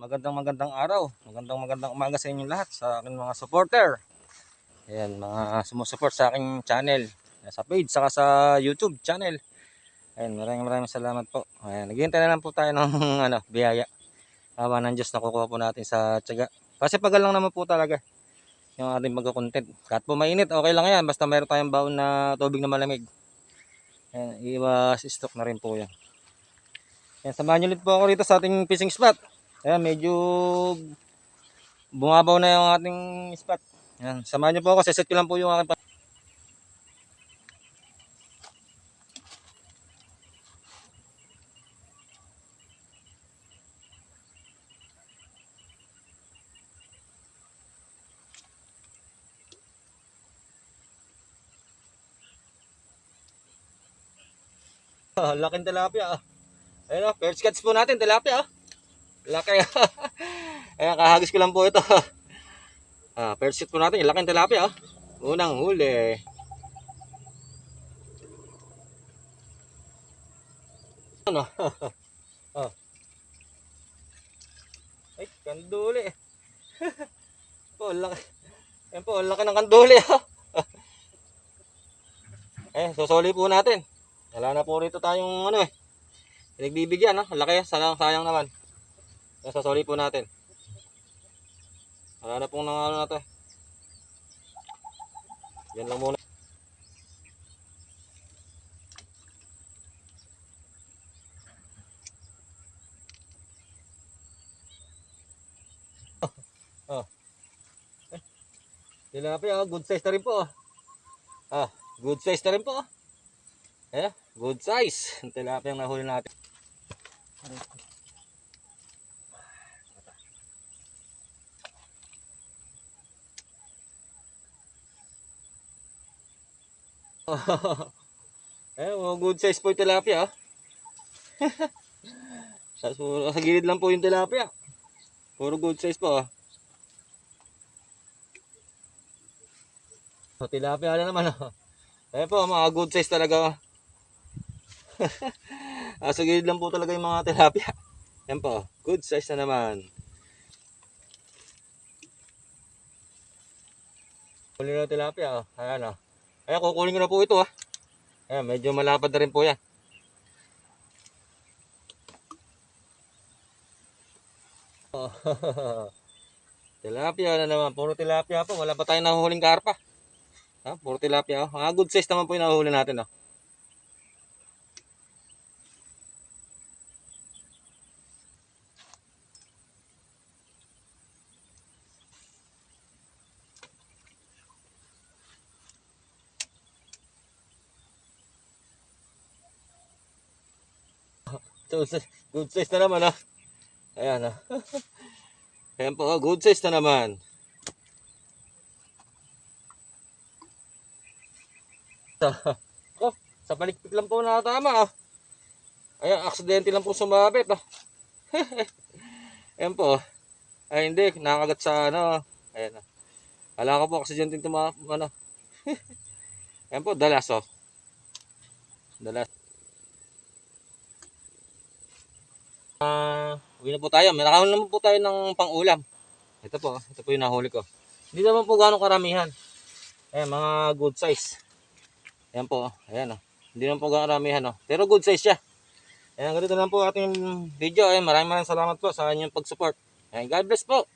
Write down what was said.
magandang magandang araw. Magandang magandang umaga sa inyong lahat, sa aking mga supporter. Ayan, mga sumusupport sa aking channel, sa page, saka sa YouTube channel. Ayan, maraming maraming salamat po. Ayan, naghihintay na lang po tayo ng ano, biyaya. Awa ng Diyos na po natin sa tiyaga. Kasi pagal lang naman po talaga yung ating pagkakontent. Kahit po mainit, okay lang yan. Basta mayroon tayong baon na tubig na malamig. Ayan, iwas stock na rin po yan. Ayan, samahan nyo ulit po ako rito sa ating fishing spot. Ayan, medyo bumabaw na yung ating spot. Ayan, samahan nyo po ako. Siset ko lang po yung aking Ah, laking tilapia ah. Ayun oh, first catch po natin, tilapia ah. Laki. Ayan, kahagis ko lang po ito. ah, first catch po natin, laking tilapia ah. Unang huli. Ano? oh. Ay, kanduli. po, laki. Ayan po, laki ng kanduli ah. eh, susuli po natin. Wala na po rito tayong ano eh. Pinagbibigyan, no? Laki, sayang, sayang naman. Yung sasoli po natin. Wala na pong nang ano na to eh. Yan lang muna. Oh. Eh. Tilapia, oh. good size na rin po. oh. Ah, good size na rin po. oh. Eh, good size. Tilapia ang nahuli natin. eh, mga good size po yung tilapia. ah. sa, sa, gilid lang po yung tilapia. Puro good size po. ah. So, tilapia na naman. Oh. Eh po, mga good size talaga. oh. ah, sa gilid lang po talaga yung mga tilapia. Yan po, good size na naman. Huli na tilapia, oh. Ayan, oh. Ayan, kukunin ko na po ito, ah. Ayan, medyo malapad na rin po yan. Oh. tilapia na naman, puro tilapia po. Wala pa tayong nahuhuling karpa. Ha, puro tilapia, oh. Mga good size naman po yung nahuhuli natin, oh. So, good size na naman, ah. Ayan, ah. Ayan po, oh, good size na naman. oh, sa palikpik lang po nakatama, ah. Ayan, aksidente lang po sumabit, ah. Ayan po. Ay, hindi, nakagat sa, ano, ayan, ah. Kala ko po, aksidente yung tuma, ano. Ayan po, dalas, oh. Dalas. Ah, uwi na po tayo. Nakahuli naman po tayo ng pang-ulam. Ito po, ito po yung nahuli ko. Hindi naman po gano'ng karamihan. Ayan, mga good size. Ayan po, ayan oh. Hindi naman po gano'ng karamihan oh. Pero good size siya. Ayan, ganito lang po ating video. Ayan, maraming maraming salamat po sa inyong pag-support. God bless po.